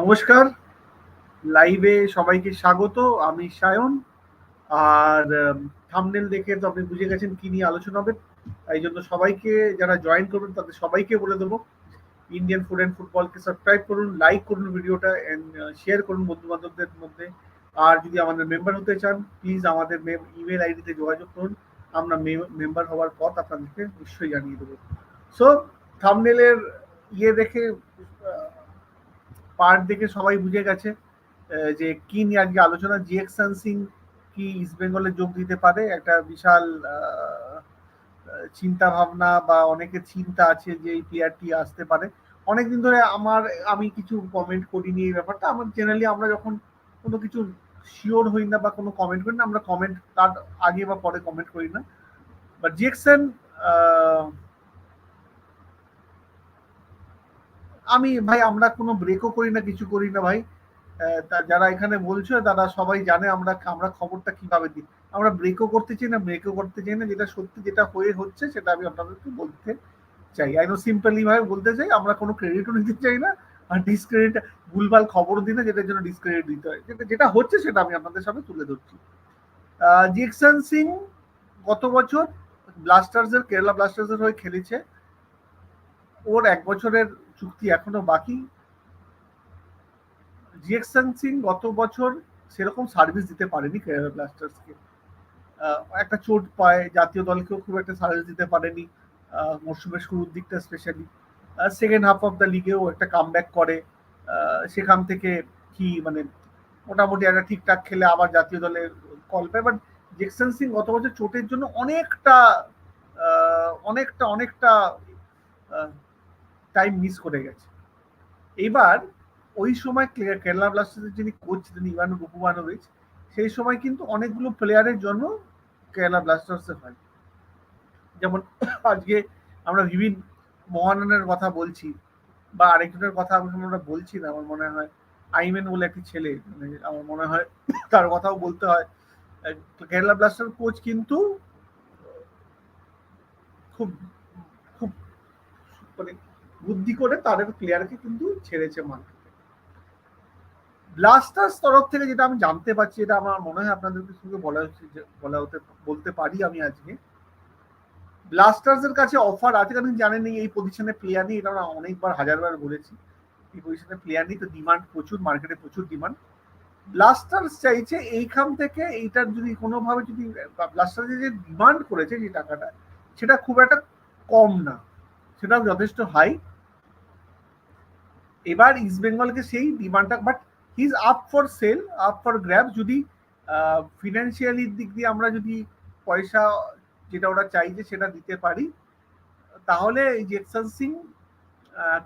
নমস্কার। লাইভে সবাইকে স্বাগত, আমি সায়ন। আর থামনেল দেখে তো আপনি বুঝে গেছেন কি নিয়ে আলোচনা হবে। তাই জন্য সবাইকে, যারা জয়েন করবেন, তাদের সবাইকে বলে দেবো। ইন্ডিয়ান ফুড অ্যান্ড ফুটবলকে সাবস্ক্রাইব করুন লাইক করুন ভিডিওটা অ্যান্ড শেয়ার করুন বন্ধু বান্ধবদের মধ্যে। আর যদি আমাদের মেম্বার হতে চান প্লিজ আমাদের ইমেল আইডিতে যোগাযোগ করুন। আমরা মেম্বার হওয়ার পথ আপনাদেরকে নিশ্চয়ই জানিয়ে দেবো। সো থামনেলের ইয়ে দেখে পার্ট দেখে সবাই বুঝে গেছে যে কি নিয়ে আজকে আলোচনা। জিএক্সান সিং কি ইস্ট বেঙ্গলে যোগ দিতে পারে? একটা বিশাল চিন্তা ভাবনা বা অনেকের চিন্তা আছে যে এই প্লেয়ারটি আসতে পারে। অনেকদিন ধরে আমার, আমি কিছু কমেন্ট করিনি এই ব্যাপারটা। আমার জেনারেলি আমরা যখন কোনো কিছু শিওর হই না বা কোনো কমেন্ট করি না, আমরা কমেন্ট তার আগে বা পরে কমেন্ট করি না। বাট জিএক্সেন আমি, ভাই, আমরা কোনো ব্রেকও করি না, কিছু করি না, ভাই। যারা এখানে বলছো, তারা সবাই জানে আমরা আমরা খবরটা কীভাবে দিই। আমরা ব্রেকও করতে চাই না ব্রেকও করতে চাই না। যেটা সত্যি, যেটা হয়ে হচ্ছে, সেটা আমি আপনাদেরকে বলতে চাই। আই নো সিম্পলি ভাবে বলতে চাই, আমরা কোনো ক্রেডিটও নিতে চাই না, আর ডিসক্রেডিট ভুলভাল খবর দিই না, যেটার জন্য ডিসক্রেডিট দিতে হয়। যেটা যেটা হচ্ছে, সেটা আমি আপনাদের সামনে তুলে ধরছি। জিকসন সিং গত বছর ব্লাস্টার্সের কেরালা ব্লাস্টার্সের হয়ে খেলেছে। ওর এক বছরের চুক্তি এখনও বাকি? জিএক্সন সিং গত বছর সেরকম সার্ভিস দিতে পারেনি কেরালা ব্লাস্টার্সকে একটা চোট পায়, জাতীয় দলকেও খুব একটা সার্ভিস দিতে পারেনি। মরশুমের শুরুর দিকটা specially second half of the লিগেও একটা কাম করে। সেখান থেকে কি মানে মোটামুটি একটা ঠিকঠাক খেলে আবার জাতীয় দলের কল পায়। বাট জেকসন সিং গত বছর চোটের জন্য অনেকটা অনেকটা অনেকটা টাইম মিস করে গেছে। এইবার ওই সময় কেরালা ব্লাস্টার্সের যিনি কোচ ছিলেন ইভানো রুপুমানোভিচ সেই সময় কিন্তু অনেকগুলো প্লেয়ারের জন্য কেরালা ব্লাস্টার্সে হয়। যেমন আজকে আমরা বিভিন্ন মহাননের কথা বলছি বা আরেকজনের কথা আমরা বলছি না, আমার মনে হয় আইমেন বলে একটি ছেলে মানে আমার মনে হয় তার কথাও বলতে হয়। কেরালা ব্লাস্টার কোচ কিন্তু খুব খুব মানে বুদ্ধি করে তাদের প্লেয়ারকে কিন্তু ছেড়েছে মার্কেটে ব্লাস্টার্স তরফ থেকে যেটা আমি জানতে পারছি, এটা আমার মনে হয় আপনাদেরকে সঙ্গে বলা বলা হতে, বলতে পারি আমি আজকে। ব্লাস্টার্সের কাছে অফার আছে, কারণ জানেন এই পজিশনে প্লেয়ার নেই, এটা আমরা অনেকবার, হাজারবার বলেছি। এই পজিশনে প্লেয়ার নেই, তো ডিমান্ড প্রচুর মার্কেটে প্রচুর ডিমান্ড ব্লাস্টার্স চাইছে এইখান থেকে এইটার যদি কোনোভাবে যদি ব্লাস্টার্স যে ডিমান্ড করেছে যে টাকাটা, সেটা খুব একটা কম না। সেটা যথেষ্ট হাই এবার ইস্ট বেঙ্গলকে সেই ডিমান্ডটা but he's up for sale up for grab যদি ফিনান্সিয়ালির দিক দিয়ে আমরা যদি পয়সা যেটা ওরা চাইছে সেটা দিতে পারি, তাহলে এই জেকসন সিং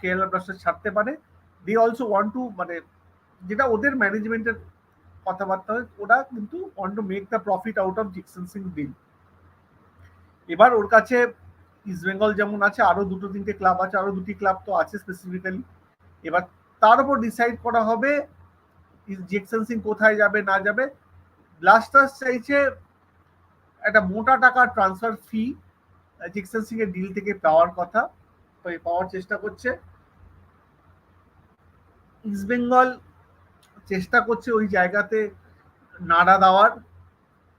কেরালা ব্লাস্টার্স ছাড়তে পারে। দে অলসো ওয়ান্ট টু মানে যেটা ওদের ম্যানেজমেন্টের কথাবার্তা হয় ওরা কিন্তু want to make the profit out of Jeakson Singh deal এবার ওর কাছে ইস্ট বেঙ্গল যেমন আছে আরও দুটো তিনটে ক্লাব আছে আরও দুটি ক্লাব তো আছে স্পেসিফিক্যালি এবার তার উপর ডিসাইড করা হবে জেকসন সিং কোথায় যাবে, না যাবে। ব্লাস্টার্স চাইছে একটা মোটা টাকা ট্রান্সফার ফি জেকসন সিং এর ডিল থেকে পাওয়ার কথা পাওয়ার চেষ্টা করছে। ইস্ট বেঙ্গল চেষ্টা করছে ওই জায়গাতে নাড়া দেওয়ার,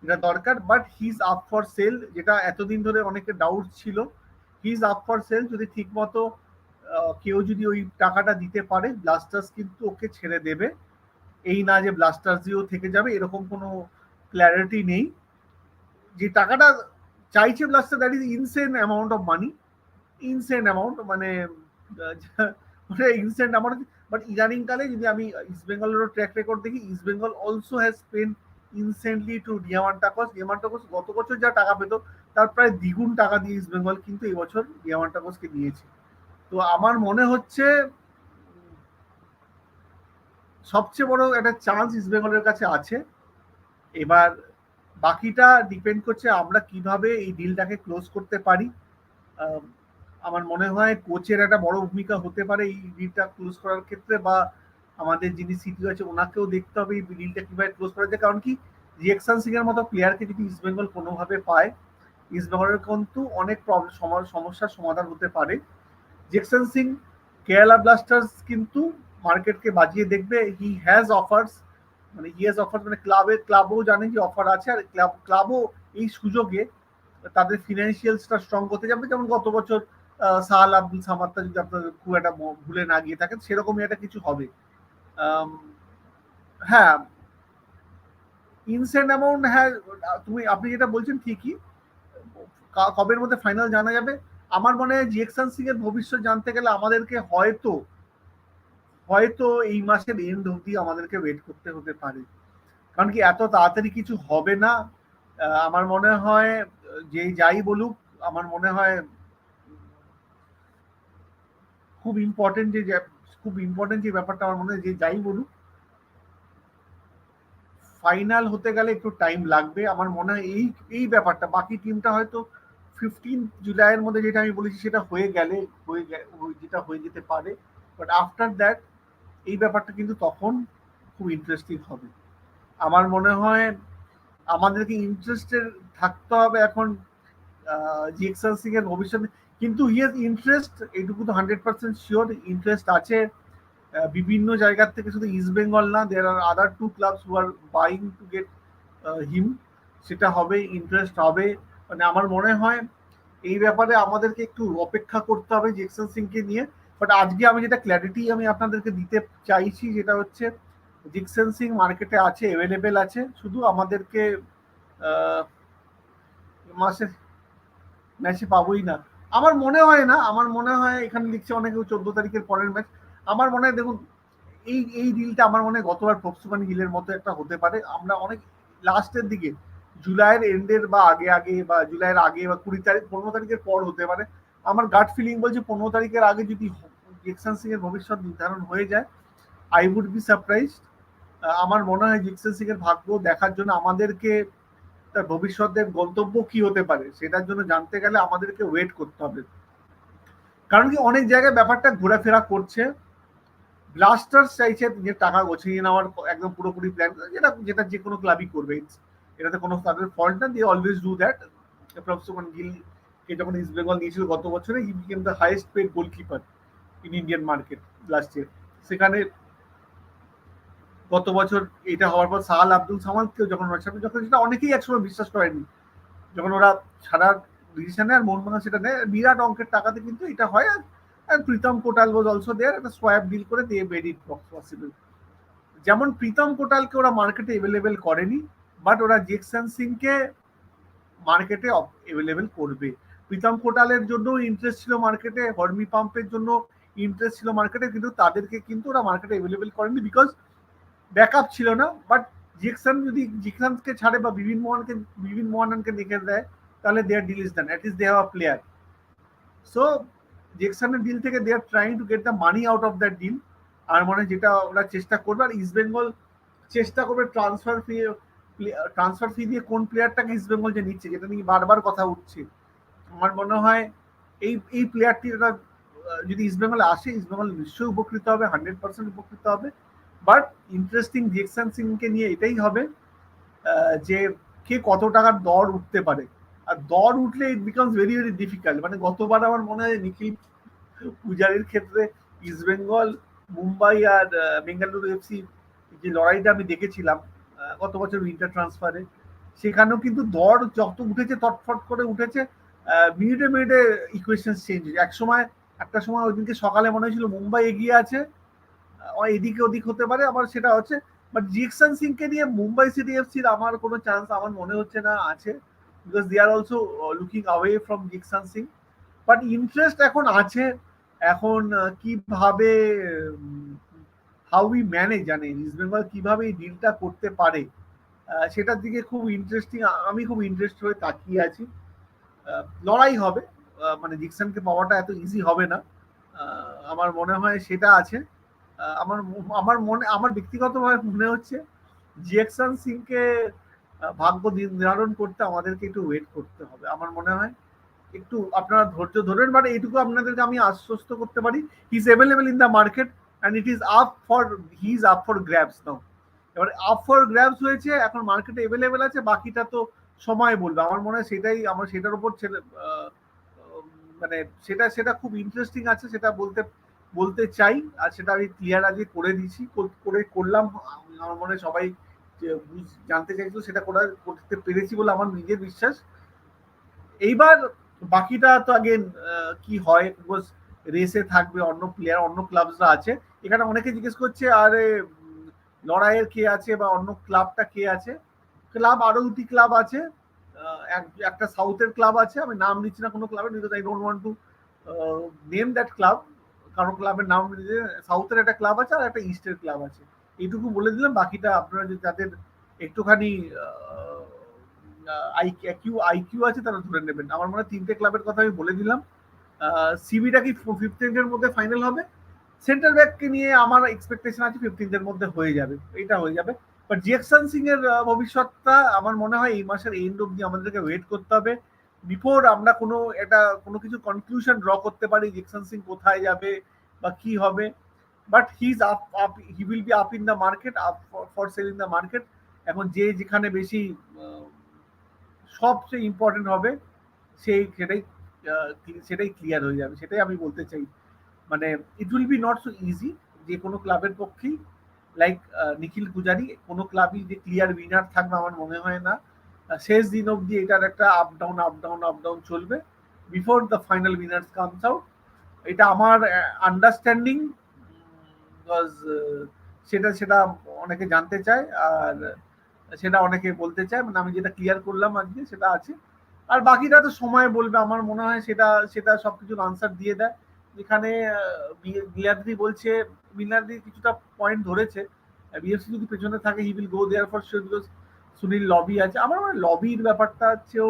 এটা দরকার but he's up for sale যেটা এতদিন ধরে অনেকে ডাউট ছিল। হিজ আপ ফর সেল যদি ঠিক মতো কেউ যদি ওই টাকাটা দিতে পারে ব্লাস্টার্স কিন্তু ওকে ছেড়ে দেবে। এই না যে ব্লাস্টার্স দিয়েও থেকে যাবে, এরকম কোনো ক্ল্যারিটি নেই। যে টাকাটা চাইছে blaster that is insane amount of money insane amount মানে ইনসেন্ট অ্যামাউন্ট বাট ইদানিং কালে যদি আমি ইস্ট বেঙ্গলেরও ট্র্যাক রেকর্ড দেখি East Bengal also has spend insanely to Diamantakos Diamantakos গত বছর যা টাকা পেত, তার প্রায় দ্বিগুণ টাকা দিয়ে ইস্ট বেঙ্গল কিন্তু এবছর ডিয়ামান্টাকসকে দিয়েছে। তো আমার মনে হচ্ছে সবচেয়ে বড় একটা চান্স ইস্ট বেঙ্গলের কাছে আছে। এবার বাকিটা ডিপেন্ড করছে আমরা কীভাবে এই ডিলটাকে ক্লোজ করতে পারি। আমার মনে হয় কোচের একটা বড় ভূমিকা হতে পারে এই ডিলটা ক্লোজ করার ক্ষেত্রে বা আমাদের যিনি সিটি আছে, ওনাকেও দেখতে হবে এই ডিলটা কীভাবে ক্লোজ করা যায়। কারণ কি রিয়েকশন সিং এর মতো প্লেয়ারকে যদি ইস্ট বেঙ্গল কোনোভাবে পায় ইস্ট বেঙ্গলের কিন্তু অনেক প্রবলেম সমস্যার সমাধান হতে পারে। জেকসন সিং কেরালা ব্লাস্টার্স কিন্তু মার্কেটকে বাজিয়ে দেখবে। হি হ্যাজ অফার্স মানে হ্যাজ অফার মানে ক্লাবের ক্লাবও জানে যে অফার আছে, আর ক্লাব ক্লাবও এই সুযোগে তাদের ফিনান্সিয়ালসটা স্ট্রং করতে যাবে। যেমন গত বছর সাহাল আব্দুল সামাদটা যদি আপনার খুব একটা ভুলে না গিয়ে থাকেন, সেরকমই একটা কিছু হবে। হ্যাঁ ইনসেন্ট অ্যামাউন্ট হ্যাঁ তুমি, আপনি যেটা বলছেন ঠিকই। কবের মধ্যে ফাইনাল জানা যাবে? আমার মনে হয় জিএক্সান সিং এর ভবিষ্যৎ জানতে গেলে আমাদেরকে হয়তো হয়তো এই মাসের এন্ড অবধি আমাদেরকে ওয়েট করতে হতে পারে। কারণ কি এত তাড়াতাড়ি কিছু হবে না। আমার মনে হয়, যে যাই বলুক, আমার মনে হয় খুব ইম্পর্টেন্ট যে, খুব ইম্পর্টেন্ট যে ব্যাপারটা আমার মনে হয়, যে যাই বলুক ফাইনাল হতে গেলে একটু টাইম লাগবে। আমার মনে হয় এই এই ব্যাপারটা, বাকি টিমটা হয়তো ফিফটিন জুলাইয়ের মধ্যে যেটা আমি বলেছি সেটা হয়ে গেলে, হয়ে যেটা হয়ে যেতে পারে। বাট আফটার দ্যাট এই ব্যাপারটা কিন্তু তখন খুব ইন্টারেস্টিং হবে। আমার মনে হয় আমাদেরকে ইন্টারেস্টের থাকতে হবে এখন জিএক্সাল সিং এর ভবিষ্যতে কিন্তু হিয়ার ইন্টারেস্ট এইটুকু তো হান্ড্রেড পার্সেন্ট শিওর ইন্টারেস্ট আছে। বিভিন্ন জায়গার থেকে শুধু ইস্ট বেঙ্গল না there are other two clubs who are buying to get him সেটা হবে ইন্টারেস্ট হবে। মানে আমার মনে হয় এই ব্যাপারে আমাদেরকে একটু অপেক্ষা করতে হবে জেকসন সিংকে নিয়ে। বাট আজকে আমি যেটা ক্ল্যারিটি আমি আপনাদেরকে দিতে চাইছি যেটা হচ্ছে জিকসন সিং মার্কেটে আছে অ্যাভেলেবেল আছে। শুধু আমাদেরকে মাসে ম্যাচে পাবোই না। আমার মনে হয় না, আমার মনে হয় এখানে লিখছে অনেকে চোদ্দ তারিখের পরের ম্যাচ আমার মনে হয় দেখুন, এই এই ডিলটা আমার মনে হয় গতবার ফক্সুমান গিলের মতো একটা হতে পারে। আমরা অনেক লাস্টের দিকে জুলাইয়ের এন্ডের বা আগে আগে বা জুলাইয়ের আগে বা কুড়ি তারিখ, পনেরো তারিখের পর হতে পারে। আমার গাট ফিলিং বলছে পনেরো তারিখের আগে যদি জেকসন সিং এর ভবিষ্যৎ নির্ধারণ হয়ে যায় আই উড বি সারপ্রাইজ আমার মনে হয় জেকসন সিং এর ভাগ্য দেখার জন্য আমাদেরকে তার ভবিষ্যতের গন্তব্য কি হতে পারে, সেটার জন্য জানতে গেলে আমাদেরকে ওয়েট করতে হবে। কারণ কি, অনেক জায়গায় ব্যাপারটা ঘোরাফেরা করছে। ব্লাস্টার্স চাইছে নিজের টাকা গোছিয়ে নেওয়ার একদম পুরোপুরি প্ল্যান যেটা যেটা যে কোনো ক্লাবই করবে। এটাতে কোনো তাদের ফল্ট না দিয়ে অলওয়েজ ডু দ্যাট প্রফেসর গিল কে যখন ইস্ট বেঙ্গল নিয়েছিল গত বছরে he became the highest paid goalkeeper in Indian market last year সেখানে গত বছর এটা হওয়ার পর সাহাল আব্দুল সামাদকেও যখন যখন সেটা অনেকেই একসময় বিশ্বাস করেনি যখন ওরা সারা ডিসিশন নেয় আর মোহনবাগান সেটা নেয়, বিরাট অঙ্কের টাকাতে কিন্তু এটা হয় আর প্রীতম কোটাল ওয়াজ অলসো দেয়ার একটা সোয়াব ডিল করে দিয়ে মেড ইট পসিবল যেমন প্রীতম কোটালকে ওরা মার্কেটে অ্যাভেলেবেল করেনি বাট ওরা জেকসন সিংকে মার্কেটে অ্যাভেলেবেল করবে। প্রীতম কোটালের জন্য ইন্টারেস্ট ছিল মার্কেটে হর্মি পাম্পের জন্য ইন্টারেস্ট ছিল মার্কেটে কিন্তু তাদেরকে কিন্তু ওরা মার্কেটে অ্যাভেলেবেল করেনি বিকজ ব্যাকআপ ছিল না। বাট জেকসন যদি জিকসানকে ছাড়ে বা বিভিন্ন মোহনকে বিভিন্ন মোহনকে দেখে দেয়, তাহলে their deal is done at is they have a player so জেকসনের deal থেকে they are trying to get the money out of that deal আর মনে যেটা ওরা চেষ্টা করবে, আর ইস্ট বেঙ্গল চেষ্টা করবে ট্রান্সফার ফি ট্রান্সফার ফি দিয়ে কোন প্লেয়ারটাকে ইস্ট বেঙ্গল যে নিচ্ছে, যেটা নিয়ে বারবার কথা উঠছে। আমার মনে হয় এই এই প্লেয়ারটি যদি ইস্ট বেঙ্গলে আসে ইস্ট বেঙ্গল নিশ্চয়ই উপকৃত হবে হান্ড্রেড পার্সেন্ট উপকৃত হবে। বাট ইন্টারেস্টিং জেকসন সিংকে নিয়ে এটাই হবে যে কে কত টাকার দর উঠতে পারে। আর দর উঠলে it becomes very very difficult মানে গতবার আমার মনে হয় নিখিল পূজারির ক্ষেত্রে ইস্ট বেঙ্গল মুম্বাই আর বেঙ্গালুরু এফসি যে লড়াইটা আমি দেখেছিলাম গত বছর উইন্টার ট্রান্সফারে সেখানেও কিন্তু দর যত উঠেছে তটফট করে উঠেছে মিনিটে মিনিটে ইকুয়েশন চেঞ্জ হয়েছে। এক সময়, একটা সময় ওই দিনকে সকালে মনে হয়েছিল মুম্বাই এগিয়ে আছে এদিকে ওদিক হতে পারে, আবার সেটা হচ্ছে বাট জিকসন সিংকে নিয়ে মুম্বাই সিটি এফসির আমার কোনো চান্স আমার মনে হচ্ছে না আছে because they are also looking away from Jeakson Singh but interest এখন আছে, এখন কীভাবে হাউ উই ম্যানেজ জানে ইস্ট বেঙ্গল কীভাবে এই ডিলটা করতে পারে সেটার দিকে খুব ইন্টারেস্টিং আমি খুব ইন্টারেস্ট হয়ে তাকিয়ে আছি। লড়াই হবে মানে জিকসনকে পাওয়াটা এত ইজি হবে না। আমার মনে হয় সেটা আছে। আমার আমার মনে, আমার ব্যক্তিগতভাবে মনে হচ্ছে জিএক্সন সিংকে ভাগ্য নির্ধারণ করতে আমাদেরকে একটু ওয়েট করতে হবে। আমার মনে হয় একটু আপনারা ধৈর্য ধরেন মানে এইটুকু আপনাদেরকে আমি আশ্বস্ত করতে পারি। He is available in the market and it is up for he is up for grabs now এবার আপ ফর গ্র্যাবস হয়েছে, এখন মার্কেটে অ্যাভেলেবেল আছে, বাকিটা তো সময় বলবে। আমার মনে হয় সেটাই, আমার সেটার উপর ছেলে মানে সেটা সেটা খুব ইন্টারেস্টিং আছে, সেটা বলতে বলতে চাই, আর সেটা আমি ক্লিয়ার আজকে করে দিয়েছি করে করলাম। আমার মনে হয় সবাই জানতে চাইছিল সেটা করা করতে পেরেছি বলে আমার নিজের বিশ্বাস। এইবার বাকিটা তো আগেন কি হয় বিকজ রেসে থাকবে, অন্য প্লেয়ার অন্য ক্লাবসরা আছে। এখানে অনেকে জিজ্ঞেস করছে, আরে, লড়াইয়ের কে আছে বা অন্য ক্লাবটা কে আছে? ক্লাব আরও দুটি ক্লাব আছে। একটা সাউথের ক্লাব আছে। আমি নাম নিচ্ছি না কোনো ক্লাবের because I don't want to name that club কারণ ক্লাবের নাম সাউথের একটা ক্লাব আছে আর একটা ইস্টের ক্লাব আছে। এইটুকু বলে দিলাম। বাকিটা আপনারা যে যাদের একটুখানি আইকিউ আইকিউ আছে তারা ধরে নেবেন। আমার মনে হয় তিনটে ক্লাবের কথা আমি বলে দিলাম। সিবিটা কি ফিফটিনের মধ্যে ফাইনাল হবে? সেন্টার ব্যাককে নিয়ে আমার এক্সপেকটেশন আছে ফিফটিনের মধ্যে হয়ে যাবে, এটা হয়ে যাবে। বাট জ্যাকসন সিং এর ভবিষ্যৎটা আমার মনে হয় এই মাসের এন্ড অব্দি আমাদেরকে ওয়েট করতে হবে। বিফোর আমরা কোনো এটা কোনো কিছু কনক্লুশন ড্র করতে পারি জ্যাকসন সিং কোথায় যাবে বা কি হবে। But he is up up he will be up in the market up for sale in the market এখন যে যেখানে বেশি সবচেয়ে ইম্পর্টেন্ট হবে, সেই সেটাই সেটাই ক্লিয়ার হয়ে যাবে, সেটাই আমি বলতে চাই। মানে it will be not so easy যে কোনো ক্লাবের পক্ষেই লাইক নিখিল পূজারি, কোনো ক্লাবই যে ক্লিয়ার উইনার থাকবে আমার মনে হয় না। শেষ দিন অবধি এটার একটা up down up down up down চলবে before the final winners comes out এটা আমার আন্ডারস্ট্যান্ডিং সেটা সেটা অনেকে জানতে চায়, আর সেটা অনেকে বলতে চায়। মানে আমি যেটা ক্লিয়ার করলাম আজকে, সেটা আছে। আর বাকিটা তো সময় বলবে, আমার মনে হয় সেটা সেটা সবকিছুর আনসার দিয়ে দেয়। যেখানে বিয়াদ্রি বলছে মিনার্দি কিছুটা পয়েন্ট ধরেছে। বিএফসি যদি পেছনে থাকে he will go there for sure because Sunil lobby আছে। আমার মনে লবির ব্যাপারটা হচ্ছেও,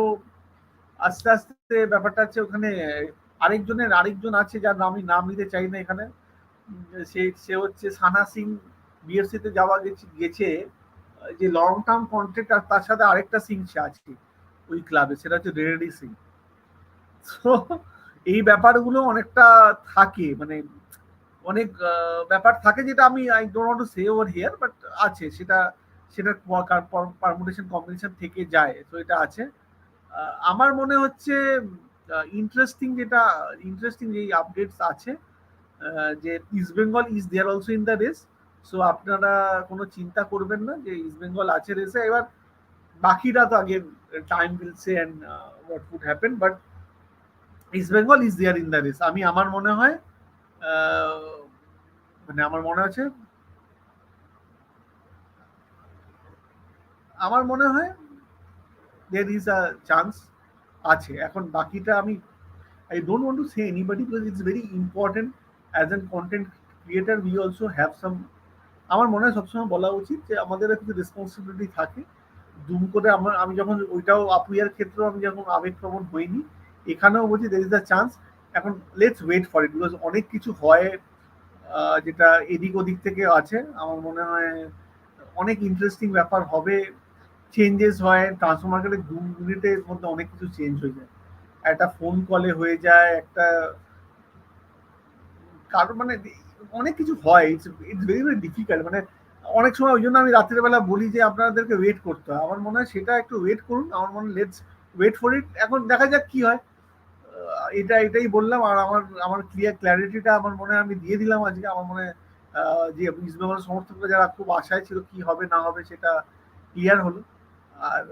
আস্তে আস্তে ব্যাপারটা হচ্ছে ওখানে, আরেকজনের, আরেকজন আছে যার আমি নাম নিতে চাই না এখানে। সে সে হচ্ছে সানা সিং বিএফসিতে যাওয়া গেছে গেছে, যে লং টার্ম কন্ট্রাক্ট আর তার সাথে আরেকটা সিং সে আছে। ওই ক্লাবে সেটা হচ্ছে রেডি সিং তো এই ব্যাপারগুলো অনেকটা থাকে মানে অনেক ব্যাপার থাকে যেটা আমি I don't to say over here but আছে, সেটা সেটা পারমুটেশন কম্বিনেশন থেকে যায় তো এটা আছে। আমার মনে হচ্ছে ইন্টারেস্টিং যেটা ইন্টারেস্টিং যে আপডেটস আছে যে East Bengal is there also in the race so আপনারা কোনো চিন্তা করবেন না যে ইস্ট বেঙ্গল আছে রেসে এবার বাকিরা তো আগে time will say and what would happen but East Bengal is there in the race আমি, আমার মনে হয় মানে আমার মনে আছে, আমার মনে হয় দের ইজ আ চান্স আছে। এখন বাকিটা আমি I don't want to say anybody because it's very important as an content creator we also have some আমার মনে হয় সবসময় বলা উচিত যে আমাদের কিছু রেসপন্সিবিলিটি থাকে। দুম করে আমার, আমি যখন ওইটাও আপুইয়ার ক্ষেত্রেও আমি যখন আবেগপ্রবণ হইনি, এখানেও বলছি দের ইজ দ্য চান্স এখন let's wait for it because অনেক কিছু হয় যেটা এদিক ওদিক থেকে আছে। আমার মনে হয় অনেক ইন্টারেস্টিং ব্যাপার হবে চেঞ্জেস হয় ট্রান্সফার মার্কেটে দু মিনিটের মধ্যে অনেক কিছু চেঞ্জ হয়ে যায়। একটা ফোন কলে হয়ে যায়, একটা কারণ মানে অনেক কিছু হয় it's it's very very difficult মানে অনেক সময় ওই জন্য আমি রাত্রের বেলা বলি যে আপনাদেরকে ওয়েট করতে হয়। আমার মনে হয় সেটা একটু ওয়েট করুন। আমার মনে হয় লেটস ওয়েট ফর ইট এখন দেখা যাক কি হয়। এটা, এটাই বললাম। আর আমার আমার ক্লিয়ার ক্ল্যারিটিটা আমার মনে আমি দিয়ে দিলাম আজকে। আমার মনে যে ইস্ট বেঙ্গল সমর্থকরা যারা খুব আশায় ছিল কি হবে, না হবে, সেটা ক্লিয়ার হলো। আর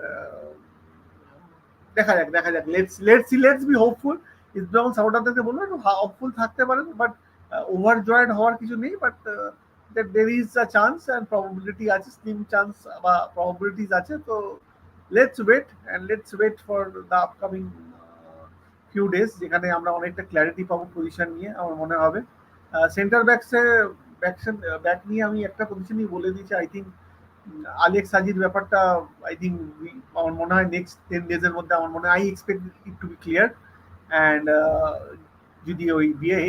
দেখা যাক দেখা যাক। Let's let's let's be hopeful East Bengal সাপোর্টারদেরকে বলব, একটু হোপফুল থাকতে পারেন। বাট ওভার জয়েড হওয়ার কিছু নেই। But that there is a chance and probability আছে স্লিম চান্স বা প্রবাবিলিটিস আছে, তো let's wait and let's wait for the upcoming few days যেখানে আমরা অনেকটা ক্ল্যারিটি পাবো পজিশন নিয়ে, আমার মনে হবে। সেন্টার ব্যাকসে ব্যাকশন ব্যাক নিয়ে আমি একটা পজিশনই বলে দিয়েছি আই থিঙ্ক আলেক্স সাজির ব্যাপারটা আই থিঙ্ক আমার মনে হয় নেক্সট টেন ডেজের মধ্যে আমার মনে হয় I expect it to be clear and যদি ওই বিয়ে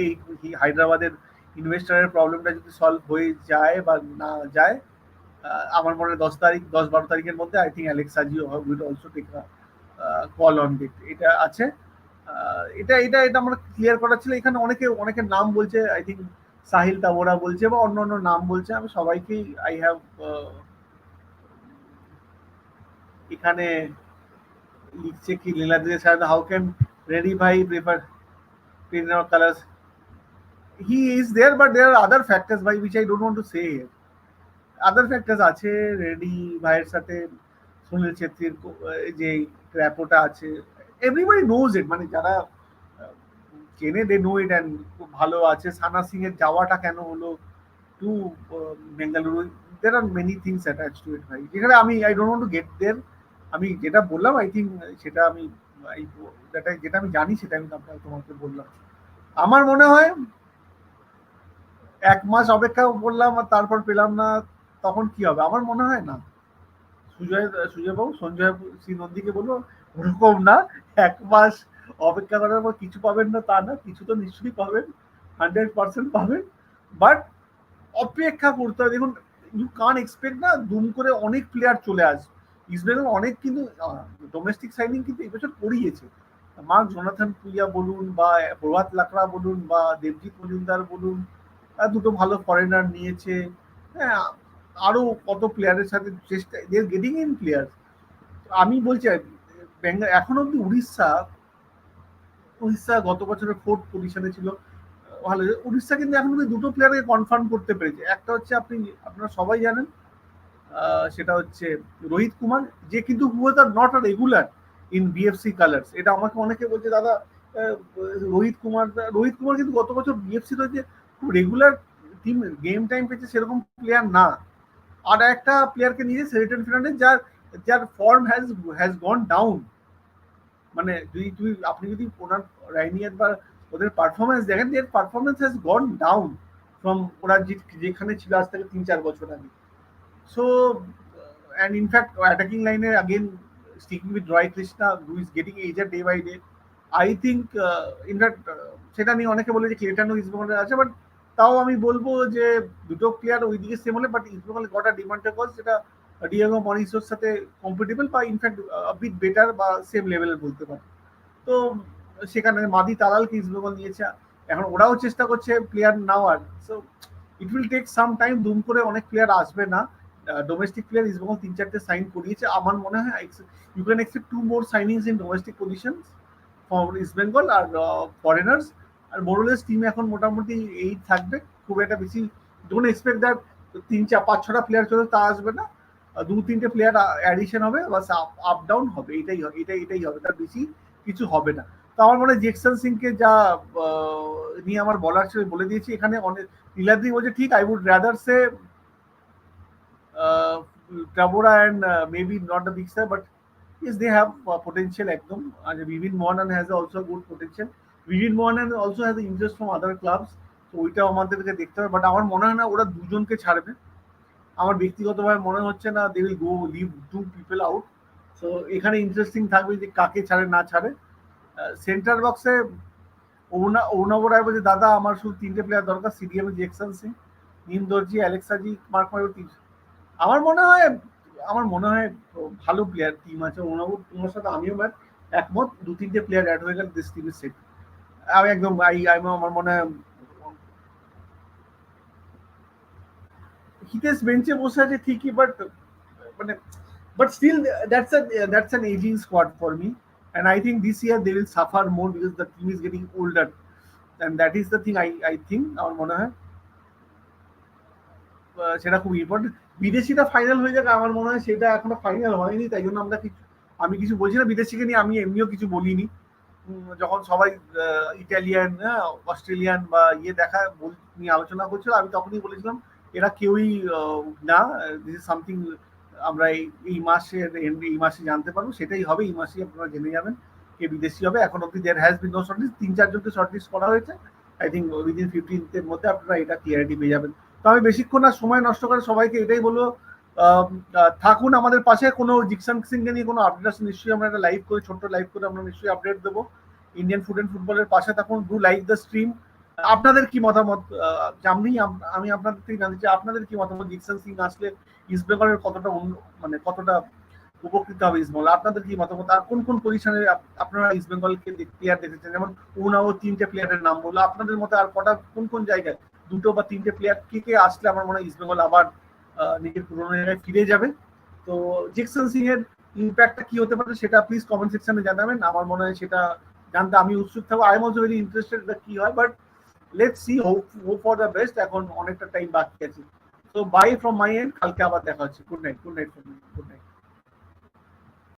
হায়দ্রাবাদের ইনভেস্টারের প্রবলেমটা যদি সলভ হয়ে যায় বা না যায় আমার মনে হয় দশ তারিখ, দশ বারো তারিখের মধ্যে I think Alex সাজিও will also take call on it এটা আছে। এটা এটা এটা আমার ক্লিয়ার করা ছিল। এখানে অনেকে, অনেকের নাম বলছে আই থিঙ্ক সাহিল তাবোরা বলছে বা অন্য অন্য নাম বলছে। আমি সবাইকেই আই হ্যাভ এখানে লিখছে কি লীলাদ্রি সাহেব হাউ ক্যান রেডি ভাই prefer colours he is there, but there are other factors by which I don't want to say here. Other factors আছে রেডি ভাইয়ের সাথে সুনীল ছেত্রীর যে র্যাপোটা আছে এভরিবডি নোজ ইট মানে যারা চেনে দে নো ইট অ্যান্ড খুব ভালো আছে। সানা সিং এর যাওয়াটা কেন হলো to Bengaluru there are many things attach to it ভাই। যেখানে আমি I don't want to get there আমি যেটা বললাম আই থিঙ্ক সেটা আমি যেটা যেটা আমি জানি সেটা আমি তোমাকে বললাম। আমার মনে হয় এক মাস অপেক্ষা করলাম আর তারপর পেলাম না, তখন কি হবে? আমার মনে হয় না। সুজয় সুজয় বাবু, সঞ্জয় শ্রী নন্দীকে বলব, ওরকম না, এক মাস অপেক্ষা করার পর কিছু পাবেন না তা না, কিছু তো নিশ্চয়ই পাবেন, হান্ড্রেড পার্সেন্ট পাবেন। বাট অপেক্ষা করতে হবে। দেখুন ইউ কান এক্সপেক্ট না, দুম করে অনেক প্লেয়ার চলে আসবে ইস্টবেঙ্গল অনেক কিন্তু ডোমেস্টিক সাইনিং কিন্তু এবছর করিয়েছে। মার্ক জোনাথন পুইয়া বলুন বা প্রভাত লাকড়া বলুন বা দেবজিৎ মজুমদার বলুন দুটো ভালো ফরেনার নিয়েছে। হ্যাঁ আরও কত প্লেয়ারের সাথে চেষ্টা দের গেটিং ইন প্লেয়ার আমি বলছি বেঙ্গল এখন অব্দি উড়িষ্যা উড়িষ্যা গত বছরের ফোর্থ পজিশনে ছিল। ভালো, উড়িষ্যা কিন্তু এখন অব্দি দুটো প্লেয়ারকে কনফার্ম করতে পেরেছে। একটা হচ্ছে আপনি, আপনারা সবাই জানেন সেটা হচ্ছে রোহিত কুমার, যে কিন্তু not a regular in BFC colours এটা আমাকে অনেকে বলছে, দাদা রোহিত কুমার রোহিত কুমার কিন্তু গত বছর বিএফসি রয়েছে রেগুলার টিম গেম টাইম পেয়েছে সেরকম প্লেয়ার না আর একটা প্লেয়ারকে নিয়েছে সেরিটন ফিনান্ডেস যার যার form has has gone down মানে যদি তুই আপনি যদি ওনার রাইনিয়ার বা ওদের পারফরমেন্স দেখেন এর performance has gone down from ওরা যেখানে ছিল আজ থেকে তিন চার বছর আগে so and in fact attacking লাইনে again sticking with Roy Krishna who is getting এজার day by day I think in fact সেটা নিয়ে অনেকে বলে যে ক্লেটানো ইস্টবেঙ্গলের আছে বাট তাও আমি বলব যে দুটো প্লেয়ার ওই দিকে সেম হলে বাট ইস্টবেঙ্গল গটা ডিমান্ডটা কজ সেটা ডিয়াগো মরিসোর সাথে কম্পিটেবল বা ইনফ্যাক্ট বিট বেটার বা সেম লেভেলের বলতে পারে। তো সেখানে মাদি তালালকে ইস্টবেঙ্গল নিয়েছে এখন ওরাও চেষ্টা করছে প্লেয়ার নেওয়ার। So it will take some time দুম করে অনেক প্লেয়ার আসবে না। ডোমেস্টিক প্লেয়ার ইস্টবেঙ্গল তিন চারটে সাইন করিয়েছে। আমার মনে হয় you can expect to more signings in domestic positions East Bengal R foreigners আর মোরলেস টিম এখন মোটামুটি এই থাকবে। খুব একটা বেশি ডোন্ট এক্সপেক্ট দ্যাট তিন চার, পাঁচ, ছটা প্লেয়ার চলে তা আসবে না। দু, তিনটে প্লেয়ার অ্যাডিশন হবে, বা আপ ডাউন হবে। এটাই হবে এটাই এটাই হবে। তার বেশি কিছু হবে না। তো আমার মনে হয় জেকসন সিংকে যা নিয়ে আমার বলার ছিল, বলে দিয়েছি। এখানে অনেক, নীলাদ্রি বলছে, ঠিক I would rather say ট্রাবোরা and maybe not the big star but yes they have uh, potential ekdom and Vivin Mohan has also good potential Vivin Mohan also has interest from other clubs তো ওইটাও আমাদেরকে দেখতে হবে। But আমার মনে হয় না ওরা দুজনকে ছাড়বে। আমার ব্যক্তিগতভাবে মনে হচ্ছে না they will go leave two people out so এখানে ইন্টারেস্টিং থাকবে যে কাকে ছাড়ে না ছাড়ে। সেন্টার বক্সে অরুণা অরুণাব রায় বলছে দাদা আমার শুধু তিনটে প্লেয়ার দরকার। সিডিএম জেকসন সিং নিম দর্জি অ্যালেক্সাজি মার্ক মারুতি আমার মনে হয় আমার মনে হয় ভালো প্লেয়ার টিম আছে ওনাবু তোমার সাথে আমিও ম্যাচ একমত। দু তিনটে প্লেয়ার অ্যাড হয়ে গেল দিস টিমের সেট আমি একদম আই আমার মনে হয় হিতেশ বেঞ্চে বসে আছে ঠিকই বাট মানে but still that's that's an ageing squad for me and I think this year they will suffer more because the team is getting older and that is the thing I I think আমার মনে হয়। সেটা খুব important বিদেশিটা final হয়ে যাবে আমার মনে হয় সেটা এখনও ফাইনাল হয়নি, তাই জন্য আমরা কিছু আমি কিছু বলছি না, বিদেশিকে নিয়ে আমি এমনিও কিছু বলিনি। যখন সবাই ইটালিয়ান অস্ট্রেলিয়ান বা ইয়ে দেখা নিয়ে আলোচনা করছিল, আমি তখনই বলেছিলাম, এরা কেউই না দিস ইজ সামথিং আমরা এই মাসের এই মাসে জানতে পারব, সেটাই হবে, এই মাসেই আপনারা জেনে যাবেন কে বিদেশি হবে। এখন অব্দি there has been no shortlist তিন চারজনকে শর্টলিস্ট করা হয়েছে। আই থিঙ্ক উইদিন ফিফটিনের মধ্যে আপনারা এটা ক্লিয়ারিটি পেয়ে যাবেন। তো আমি বেশিক্ষণ আর সময় নষ্ট করে সবাইকে এটাই বলব থাকুন আমাদের পাশে, কোনো জিকসান সিংকে নিয়ে কোনো আপডেট আছে নিশ্চয়ই আমরা একটা লাইভ করে, ছোট্ট লাইভ করে আমরা নিশ্চয়ই আপডেট দেবো। ইন্ডিয়ান ফুড অ্যান্ড ফুটবলের পাশে থাকুন ডু লাইক দ্য স্ট্রিম আপনাদের কি মতামত আমি আমি আপনাদের থেকে জানতে চাই, আপনাদের কি মতামত জিকসান সিং আসলে ইস্ট বেঙ্গলের কতটা মানে কতটা উপকৃত হবে ইস্ট বেঙ্গল আপনাদের কি মতামত? আর কোন কোন পজিশনে আপনারা ইস্ট বেঙ্গলকে প্লেয়ার দেখেছেন? যেমন উনাও তিনটে প্লেয়ারের নাম বলল, আপনাদের মতে আর কটা, কোন কোন জায়গায় দুটো বা তিনটে প্লেয়ার কে কে আসলে আমার মনে হয় ইস্ট বেঙ্গল আবার নিজের পুরোনো জায়গায় ফিরে যাবে। তো জেকসন সিং এর ইম্প্যাক্টটা কি হতে পারে সেটা প্লিজ কমেন্ট সেকশনে জানাবেন। আমার মনে হয় সেটা জানতে আমি উৎসুক থাকব। I am also very interested কি হয় but let see hope hope for the best এখন অনেকটা টাইম বাকি আছে। তো বাই ফ্রম মাই এন্ড কালকে আবার দেখা হচ্ছে। Good night good night good night